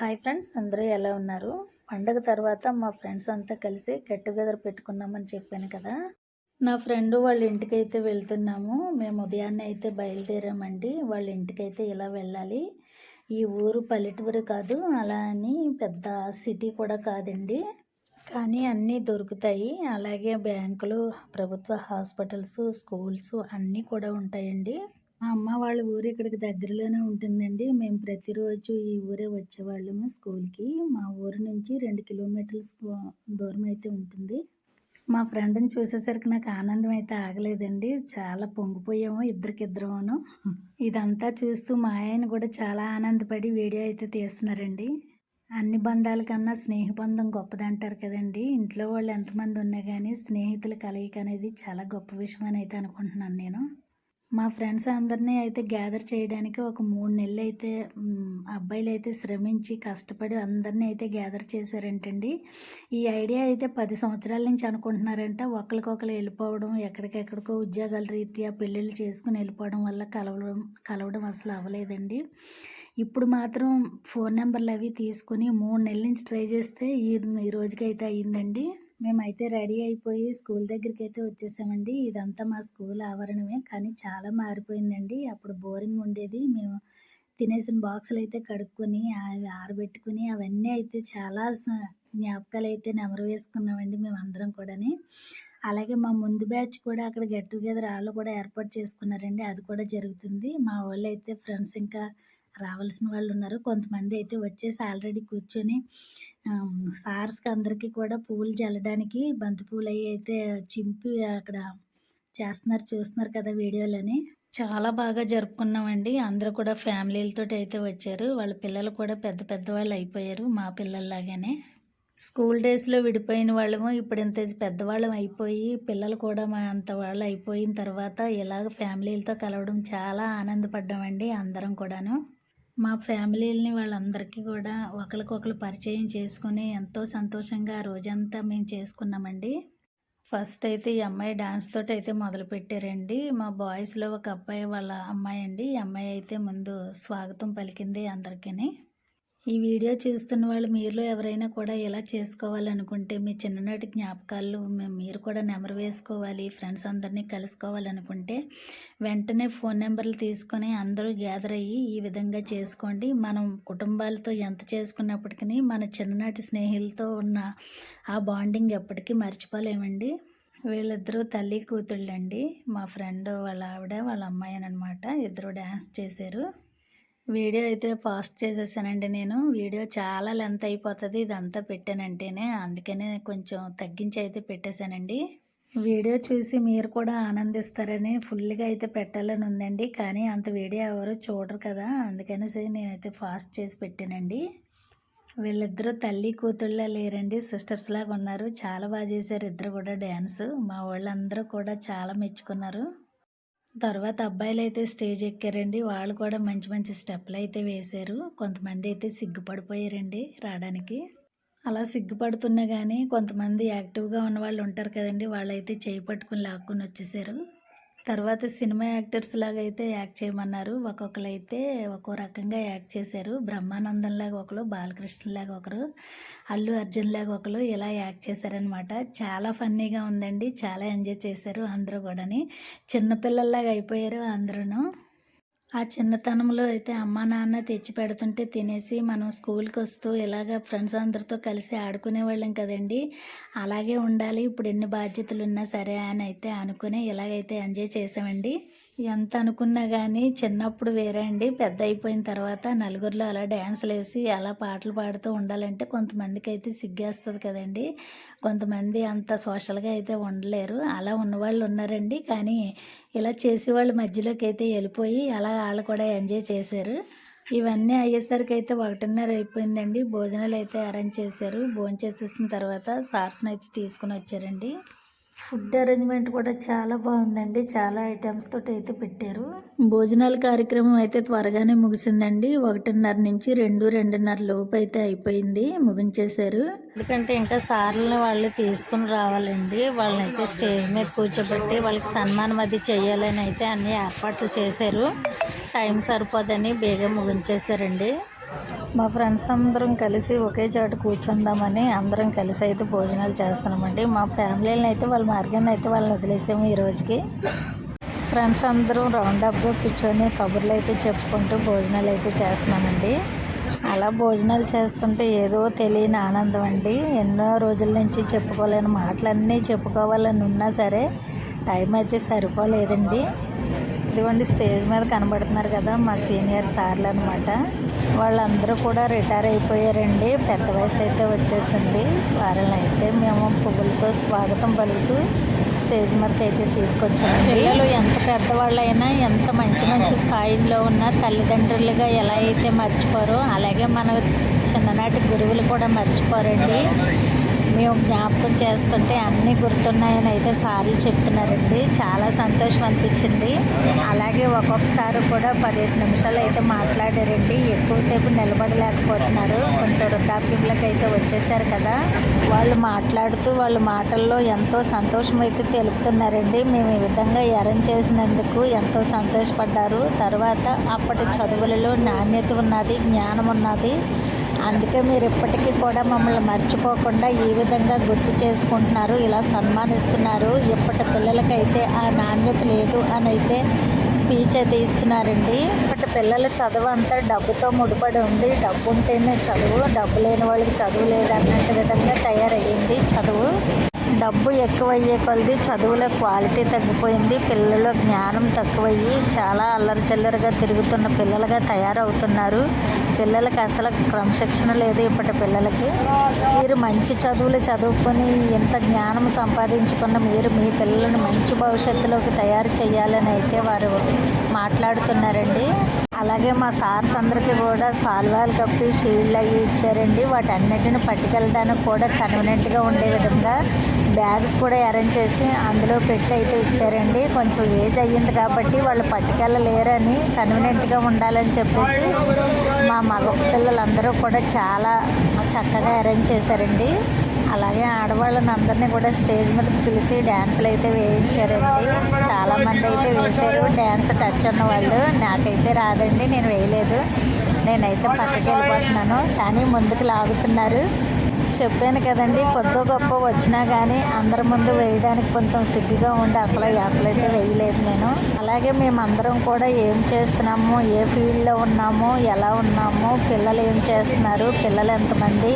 Hi friends అందరూ ఎలా ఉన్నారు? పండగ తర్వాత మా ఫ్రెండ్స్ అంతా కలిసి గెట్ టుగెదర్ పెట్టుకున్నామని చెప్పాను కదా. నా ఫ్రెండ్ వాళ్ళ ఇంటికి అయితే వెళ్తున్నాము. మేము ఉదయాన్నే అయితే బయలుదేరామండి. వాళ్ళ ఇంటికి అయితే ఇలా వెళ్ళాలి. ఈ ఊరు పల్లెటూరు కాదు అలా అని పెద్ద సిటీ కూడా కాదండి. కానీ అన్నీ దొరుకుతాయి. అలాగే బ్యాంకులు ప్రభుత్వ హాస్పిటల్స్ స్కూల్స్ అన్నీ కూడా ఉంటాయండి. మా అమ్మ వాళ్ళ ఊరు ఇక్కడికి దగ్గరలోనే ఉంటుందండి. మేము ప్రతిరోజు ఈ ఊరే వచ్చేవాళ్ళము స్కూల్కి. మా ఊరు నుంచి రెండు కిలోమీటర్స్ దూరం అయితే ఉంటుంది. మా ఫ్రెండ్ని చూసేసరికి నాకు ఆనందం అయితే ఆగలేదండి. చాలా పొంగిపోయాము ఇద్దరికిద్దరమును. ఇదంతా చూస్తూ మా ఆయన కూడా చాలా ఆనందపడి వీడియో అయితే తీస్తున్నారండి. అన్ని బంధాల కన్నా స్నేహబంధం గొప్పదంటారు కదండి. ఇంట్లో వాళ్ళు ఎంతమంది ఉన్నా కానీ స్నేహితుల కలయిక అనేది చాలా గొప్ప విషయం అని అయితే అనుకుంటున్నాను నేను. మా ఫ్రెండ్స్ అందరినీ అయితే గ్యాదర్ చేయడానికి ఒక మూడు నెలలు అయితే అబ్బాయిలు అయితే శ్రమించి కష్టపడి అందరినీ అయితే గ్యాదర్ చేశారంటండి. ఈ ఐడియా అయితే పది సంవత్సరాల నుంచి అనుకుంటున్నారంట. ఒకరికొకరు వెళ్ళిపోవడం ఎక్కడికెక్కడికో ఉద్యోగాల రీత్యా పెళ్ళిళ్ళు చేసుకుని వెళ్ళిపోవడం వల్ల కలవడం కలవడం అసలు అవ్వలేదండి. ఇప్పుడు మాత్రం ఫోన్ నెంబర్లు అవి తీసుకుని మూడు నెలల నుంచి ట్రై చేస్తే ఈ ఈ రోజుకైతే అయ్యిందండి. మేమైతే రెడీ అయిపోయి స్కూల్ దగ్గరికి అయితే వచ్చేసామండి. ఇదంతా మా స్కూల్ ఆవరణమే కానీ చాలా మారిపోయిందండి. అప్పుడు బోరింగ్ ఉండేది. మేము తినేసిన బాక్సులు అయితే కడుక్కొని అవి ఆరబెట్టుకుని అవన్నీ అయితే చాలా జ్ఞాపకాలు అయితే నెమరు వేసుకున్నామండి మేము అందరం కూడాని. అలాగే మా ముందు బ్యాచ్ కూడా అక్కడ గెట్ టుగెదర్ వాళ్ళు కూడా ఏర్పాటు చేసుకున్నారండి. అది కూడా జరుగుతుంది. మా వాళ్ళు అయితే ఫ్రెండ్స్ ఇంకా రావాల్సిన వాళ్ళు ఉన్నారు కొంతమంది అయితే వచ్చేసి ఆల్రెడీ కూర్చొని సార్స్కి అందరికీ కూడా పూలు చల్లడానికి బంతిపూలు అవి అయితే చింపి అక్కడ చేస్తున్నారు చూస్తున్నారు కదా వీడియోలని. చాలా బాగా జరుపుకున్నామండి. అందరూ కూడా ఫ్యామిలీలతో అయితే వచ్చారు. వాళ్ళ పిల్లలు కూడా పెద్ద పెద్ద వాళ్ళు అయిపోయారు మా పిల్లల్లాగానే. స్కూల్ డేస్లో విడిపోయిన వాళ్ళము ఇప్పుడు ఇంత పెద్దవాళ్ళం అయిపోయి పిల్లలు కూడా మా అంత వాళ్ళు అయిపోయిన తర్వాత ఇలాగ ఫ్యామిలీలతో కలవడం చాలా ఆనందపడ్డామండి అందరం కూడాను. మా ఫ్యామిలీలని వాళ్ళందరికీ కూడా ఒకరికొకరు పరిచయం చేసుకుని ఎంతో సంతోషంగా ఆ రోజంతా మేము చేసుకున్నామండి. ఫస్ట్ అయితే ఈ అమ్మాయి డాన్స్ తోటి అయితే మొదలు పెట్టారండి మా బాయ్స్లో ఒక అబ్బాయి వాళ్ళ అమ్మాయి అండి. ఈ అమ్మాయి అయితే ముందు స్వాగతం పలికింది అందరికీ ఈ వీడియో చూస్తున్న వాళ్ళు మీరులో ఎవరైనా కూడా ఇలా చేసుకోవాలనుకుంటే మీ చిన్ననాటి జ్ఞాపకాలు మీరు కూడా నెంబర్ వేసుకోవాలి ఫ్రెండ్స్ అందరినీ కలుసుకోవాలనుకుంటే వెంటనే ఫోన్ నెంబర్లు తీసుకొని అందరూ గ్యాదర్ అయ్యి ఈ విధంగా చేసుకోండి. మనం కుటుంబాలతో ఎంత చేసుకున్నప్పటికీ మన చిన్ననాటి స్నేహితులతో ఉన్న ఆ బాండింగ్ ఎప్పటికీ మర్చిపోలేమండి. వీళ్ళిద్దరూ తల్లి కూతుళ్ళండి. మా ఫ్రెండ్ వాళ్ళ ఆవిడ వాళ్ళ అమ్మాయి అనమాట ఇద్దరు డ్యాన్స్ చేశారు. వీడియో అయితే ఫాస్ట్ చేసేసానండి నేను. వీడియో చాలా లెంత్ అయిపోతుంది. ఇదంతా పెట్టానంటేనే అందుకనే కొంచెం తగ్గించి అయితే పెట్టేశానండి వీడియో చూసి మీరు కూడా ఆనందిస్తారని ఫుల్గా అయితే పెట్టాలని ఉందండి. కానీ అంత వీడియో ఎవరు చూడరు కదా. అందుకని నేనైతే ఫాస్ట్ చేసి పెట్టానండి. వీళ్ళిద్దరూ తల్లి కూతుళ్ళ లేరండి. సిస్టర్స్ లాగా ఉన్నారు. చాలా బాగా చేశారు ఇద్దరు కూడా డ్యాన్స్. మా వాళ్ళందరూ కూడా చాలా మెచ్చుకున్నారు. తర్వాత అబ్బాయిలు అయితే స్టేజ్ ఎక్కారండి. వాళ్ళు కూడా మంచి మంచి స్టెప్లు అయితే వేశారు. కొంతమంది అయితే సిగ్గుపడిపోయారండి రావడానికి. అలా సిగ్గుపడుతున్నా కానీ కొంతమంది యాక్టివ్గా ఉన్న వాళ్ళు ఉంటారు కదండి. వాళ్ళైతే చేయి పట్టుకుని లాక్కుని వచ్చేసారు. తర్వాత సినిమా యాక్టర్స్ లాగా అయితే యాక్ట్ చేయమన్నారు. ఒక్కొక్కరు అయితే ఒక్కో రకంగా యాక్ట్ చేశారు. బ్రహ్మానందం లాగా ఒకరు బాలకృష్ణ లాగా ఒకరు అల్లు అర్జున్ లాగా ఒకరు ఇలా యాక్ట్ చేశారనమాట చాలా ఫన్నీగా ఉందండి. చాలా ఎంజాయ్ చేశారు అందరూ కూడాని. చిన్నపిల్లల్లాగా అయిపోయారు అందరూ ఆ చిన్నతనంలో అయితే అమ్మా నాన్న తెచ్చి పెడుతుంటే తినేసి మనం స్కూల్కి వస్తూ ఇలాగ ఫ్రెండ్స్ అందరితో కలిసి ఆడుకునే వాళ్ళం కదండి. అలాగే ఉండాలి. ఇప్పుడు ఎన్ని బాధ్యతలు ఉన్నా సరే అని అయితే అనుకుని ఇలాగైతే ఎంజాయ్ చేసామండి. ఎంత అనుకున్నా కానీ చిన్నప్పుడు వేరే అండి. పెద్ద అయిపోయిన తర్వాత నలుగురిలో అలా డ్యాన్సులు వేసి అలా పాటలు పాడుతూ ఉండాలంటే కొంతమందికి అయితే సిగ్గేస్తుంది కదండి. కొంతమంది అంత సోషల్గా అయితే ఉండలేరు. అలా ఉన్నవాళ్ళు ఉన్నారండి. కానీ ఇలా చేసేవాళ్ళు మధ్యలోకి అయితే వెళ్ళిపోయి అలా వాళ్ళు కూడా ఎంజాయ్ చేశారు. ఇవన్నీ అయ్యేసరికి అయితే ఒకటిన్నర అయిపోయిందండి. భోజనాలు అయితే అరేంజ్ చేశారు. భోజనం చేసేసిన తర్వాత సార్స్ని అయితే తీసుకుని వచ్చారండి ఫుడ్ అరేంజ్మెంట్ కూడా చాలా బాగుందండి. చాలా ఐటమ్స్ తోటి అయితే పెట్టారు. భోజనాల కార్యక్రమం అయితే త్వరగానే ముగిసిందండి. ఒకటిన్నర నుంచి రెండు రెండున్నర లోపు అయితే అయిపోయింది. ముగించేశారు. ఎందుకంటే ఇంకా సార్లు వాళ్ళు తీసుకుని రావాలండి. వాళ్ళని అయితే స్టేజ్ మీద కూర్చోబెట్టి వాళ్ళకి సన్మానం అది చేయాలని అయితే అన్ని ఏర్పాట్లు చేశారు. టైం సరిపోదని బేగా ముగించేశారండి. మా ఫ్రెండ్స్ అందరం కలిసి ఒకే చోట కూర్చుందామని అందరం కలిసి అయితే భోజనాలు చేస్తున్నామండి. మా ఫ్యామిలీని అయితే వాళ్ళ మార్గాన్ని అయితే వాళ్ళని వదిలేసాము ఈ రోజుకి. ఫ్రెండ్స్ అందరం రౌండ్ అప్గా కూర్చొని కబుర్లు అయితే చెప్పుకుంటూ భోజనాలు అయితే చేస్తున్నామండి. అలా భోజనాలు చేస్తుంటే ఏదో తెలియని ఆనందం అండి. ఎన్నో రోజుల నుంచి చెప్పుకోలేని మాటలన్నీ చెప్పుకోవాలని ఉన్నా సరే టైం అయితే సరిపోలేదండి. ఇదిగోండి స్టేజ్ మీద కనబడుతున్నారు కదా మా సీనియర్ సార్లు అనమాట వాళ్ళందరూ కూడా రిటైర్ అయిపోయారండి. పెద్ద వయసు అయితే వచ్చేసింది. వారిని అయితే మేము పువ్వులతో స్వాగతం పలుకుతూ స్టేజ్ మీదకి అయితే తీసుకొచ్చాము పిల్లలు ఎంత పెద్దవాళ్ళైనా ఎంత మంచి మంచి స్థాయిలో ఉన్న తల్లిదండ్రులుగా ఎలా అయితే మర్చిపోరో అలాగే మన చిన్ననాటి గురువులు కూడా మర్చిపోరండి. మేము జ్ఞాపకం చేస్తుంటే అన్నీ గుర్తున్నాయని అయితే సార్లు చెప్తున్నారండి. చాలా సంతోషం అనిపించింది. అలాగే ఒక్కొక్కసారి కూడా పదిహేను నిమిషాలు అయితే మాట్లాడారండి. ఎక్కువసేపు నిలబడలేకపోతున్నారు. కొంచెం వృద్ధాప్యంలోకి అయితే వచ్చేసారు కదా. వాళ్ళు మాట్లాడుతూ వాళ్ళ మాటల్లో ఎంతో సంతోషం అయితే తెలుపుతున్నారండి. మేము ఈ విధంగా అరేంజ్ చేసినందుకు ఎంతో సంతోషపడ్డారు. తర్వాత అప్పటి చదువులలో నాణ్యత ఉన్నది జ్ఞానం ఉన్నది. అందుకే మీరు ఇప్పటికీ కూడా మమ్మల్ని మర్చిపోకుండా ఈ విధంగా గుర్తు చేసుకుంటున్నారు ఇలా సన్మానిస్తున్నారు. ఇప్పటి పిల్లలకైతే ఆ నాణ్యత లేదు అని అయితే స్పీచ్ అయితే ఇస్తున్నారండి. ఇప్పటి పిల్లల చదువు అంతా డబ్బుతో ముడిపడి ఉంది. డబ్బు ఉంటేనే చదువు డబ్బు లేని వాళ్ళకి చదువు లేదు అన్నట్టు విధంగా తయారయ్యింది చదువు. డబ్బు ఎక్కువయ్యే కొలది చదువుల క్వాలిటీ తగ్గిపోయింది పిల్లల జ్ఞానం తక్కువయ్యి చాలా అల్లరి చిల్లరగా తిరుగుతున్న పిల్లలుగా తయారవుతున్నారు. పిల్లలకి అసలు క్రమశిక్షణ లేదు ఇప్పటి పిల్లలకి. మీరు మంచి చదువులు చదువుకొని ఎంత జ్ఞానం సంపాదించుకున్న మీరు మీ పిల్లలను మంచి భవిష్యత్తులోకి తయారు చేయాలని అయితే వారు మాట్లాడుతున్నారండి. అలాగే మా సార్స్ అందరికీ కూడా సాల్వాలు కప్పి షీల్డ్ అవి ఇచ్చారండి. వాటన్నిటిని పట్టుకెళ్ళడానికి కూడా కన్వీనెంట్గా ఉండే విధంగా బ్యాగ్స్ కూడా అరేంజ్ చేసి అందులో పెట్టి అయితే ఇచ్చారండి. కొంచెం ఏజ్ అయ్యింది కాబట్టి వాళ్ళు పట్టుకెళ్ళలేరని కన్వీనియంట్గా ఉండాలని చెప్పేసి మా మగ పిల్లలందరూ కూడా చాలా చక్కగా అరేంజ్ చేశారండి. అలాగే ఆడవాళ్ళని అందరినీ కూడా స్టేజ్ మీద పిలిచి డ్యాన్సులు అయితే వేయించారండి. చాలామంది అయితే వేశారు. డ్యాన్స్ టచ్ ఉన్న వాళ్ళు నాకైతే రాదండి నేను వేయలేదు. నేనైతే పక్కకి వెళ్ళిపోతున్నాను. కానీ ముందుకు లాగుతున్నారు. చెప్పాను కదండి కొద్ది గొప్ప వచ్చినా కానీ అందరి ముందు వేయడానికి కొంచెం సిగ్గుగా ఉండి అసలు అసలైతే వేయలేదు నేను. అలాగే మేమందరం కూడా ఏం చేస్తున్నాము ఏ ఫీల్డ్లో ఉన్నాము ఎలా ఉన్నాము పిల్లలు ఏం చేస్తున్నారు పిల్లలు ఎంతమంది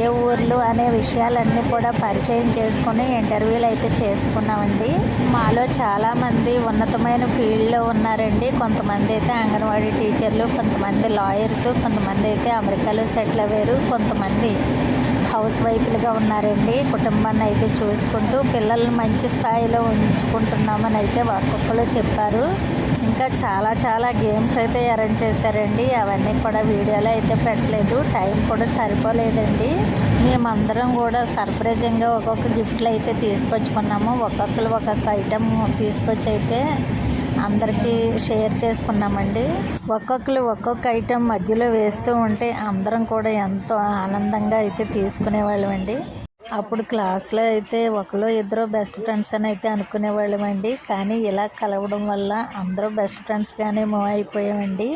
ఏ ఊర్లు అనే విషయాలన్నీ కూడా పరిచయం చేసుకుని ఇంటర్వ్యూలు అయితే చేసుకున్నామండి. మాలో చాలామంది ఉన్నతమైన ఫీల్డ్లో ఉన్నారండి. కొంతమంది అయితే అంగన్వాడీ టీచర్లు కొంతమంది లాయర్స్ కొంతమంది అయితే అమెరికాలో సెటిల్ అయ్యారు కొంతమంది హౌస్ వైఫ్లుగా ఉన్నారండి. కుటుంబాన్ని అయితే చూసుకుంటూ పిల్లల్ని మంచి స్థాయిలో ఉంచుకుంటున్నామని అయితే ఒక్కొక్కరు చెప్పారు. ఇంకా చాలా చాలా గేమ్స్ అయితే అరేంజ్ చేశారండి. అవన్నీ కూడా వీడియోలో అయితే పెట్టలేదు. టైం కూడా సరిపోలేదండి. మేమందరం కూడా సర్ప్రైజింగ్గా ఒక్కొక్క గిఫ్ట్లు అయితే తీసుకొచ్చుకున్నాము. ఒక్కొక్కరు ఒక్కొక్క ఐటెం తీసుకొచ్చి అయితే అందరికీ షేర్ చేసుకున్నామండి. ఒక్కొక్కరు ఒక్కొక్క ఐటెం మధ్యలో వేస్తూ ఉంటే అందరం కూడా ఎంతో ఆనందంగా అయితే తీసుకునేవాళ్ళం అండి అప్పుడు క్లాస్లో అయితే ఒకరు ఇద్దరు బెస్ట్ ఫ్రెండ్స్ అని అయితే అనుకునేవాళ్ళమండి. కానీ ఇలా కలవడం వల్ల అందరూ బెస్ట్ ఫ్రెండ్స్గానే మూవ్ అయిపోయామండి.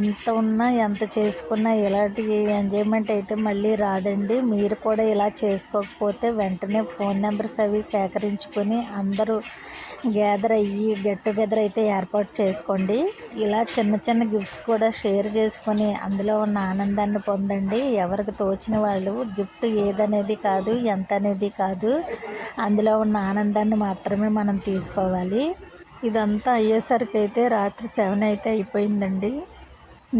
ఎంత ఉన్నా ఎంత చేసుకున్నా ఇలాంటి ఎంజాయ్మెంట్ అయితే మళ్ళీ రాదండి. మీరు కూడా ఇలా చేసుకోకపోతే వెంటనే ఫోన్ నెంబర్స్ అవి సేకరించుకొని అందరూ గ్యాదర్ అయ్యి గెట్ టుగెదర్ అయితే ఏర్పాటు చేసుకోండి. ఇలా చిన్న చిన్న గిఫ్ట్స్ కూడా షేర్ చేసుకొని అందులో ఉన్న ఆనందాన్ని పొందండి. ఎవరికి తోచిన వాళ్ళు గిఫ్ట్ ఏదనేది కాదు ఎంత అనేది కాదు అందులో ఉన్న ఆనందాన్ని మాత్రమే మనం తీసుకోవాలి. ఇదంతా అయ్యేసరికి అయితే రాత్రి సెవెన్ అయితే అయిపోయిందండి.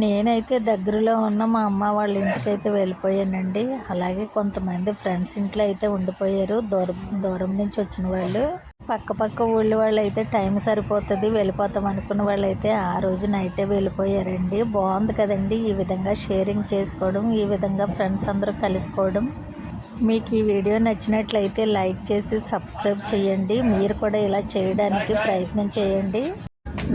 నేనైతే దగ్గరలో ఉన్న మా అమ్మ వాళ్ళ ఇంటికి అయితే వెళ్ళిపోయానండి. అలాగే కొంతమంది ఫ్రెండ్స్ ఇంట్లో అయితే ఉండిపోయారు. దూరం దూరం నుంచి వచ్చిన వాళ్ళు. పక్క పక్క ఊళ్ళో వాళ్ళు అయితే టైం సరిపోతుంది వెళ్ళిపోతాం అనుకున్న వాళ్ళు అయితే ఆ రోజు నైటే వెళ్ళిపోయారండి. బాగుంది కదండి ఈ విధంగా షేరింగ్ చేసుకోవడం ఈ విధంగా ఫ్రెండ్స్ అందరూ కలుసుకోవడం. మీకు ఈ వీడియో నచ్చినట్లయితే లైక్ చేసి సబ్స్క్రైబ్ చేయండి. మీరు కూడా ఇలా చేయడానికి ప్రయత్నం చేయండి.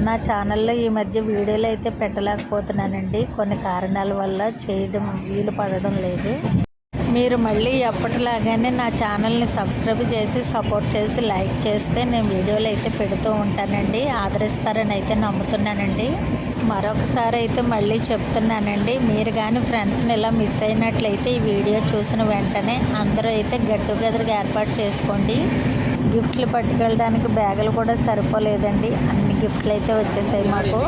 నా ఛానల్లో ఈ మధ్య వీడియోలు అయితే పెట్టలేకపోతున్నానండి. కొన్ని కారణాల వల్ల చేయడం వీలు పడడం లేదు. మీరు మళ్ళీ ఎప్పటిలాగానే నా ఛానల్ని సబ్స్క్రైబ్ చేసి సపోర్ట్ చేసి లైక్ చేస్తే నేను వీడియోలు అయితే పెడుతూ ఉంటానండి. ఆదరిస్తారని అయితే నమ్ముతున్నానండి. మరొకసారి అయితే మళ్ళీ చెప్తున్నానండి. మీరు కానీ ఫ్రెండ్స్ని ఇలా మిస్ అయినట్లయితే ఈ వీడియో చూసిన వెంటనే అందరూ అయితే గెట్ టుగెదర్గా ఏర్పాటు చేసుకోండి. గిఫ్ట్లు పట్టుకెళ్ళడానికి బ్యాగులు కూడా సరిపోలేదండి. అన్ని గిఫ్ట్లు అయితే వచ్చేసాయి మాకు.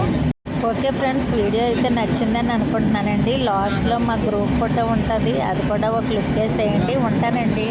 ఓకే ఫ్రెండ్స్ వీడియో అయితే నచ్చిందని అనుకుంటున్నానండి. లాస్ట్లో మా గ్రూప్ ఫోటో ఉంటుంది. అది కూడా ఒక లుక్ వేసేయండి. ఉంటానండి.